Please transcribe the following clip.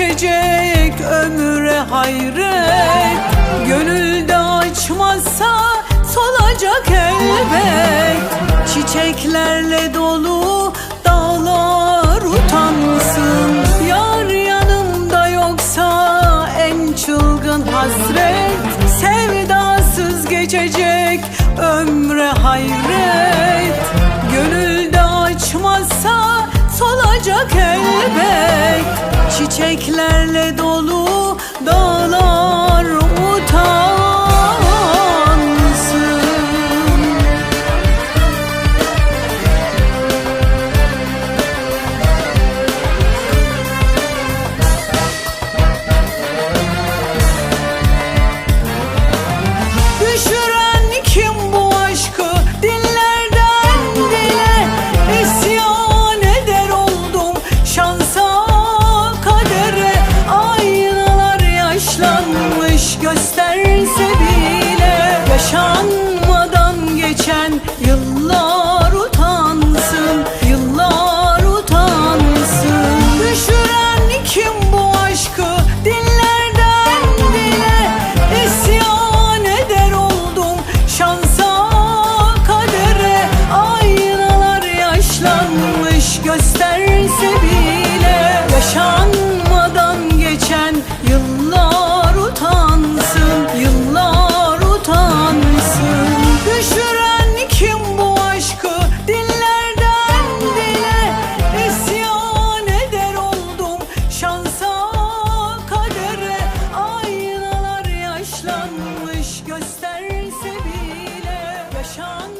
geçecek ömüre hayret. Gönülde açmazsa solacak elbet. Çiçeklerle dolu Çiçeklerle dolu 强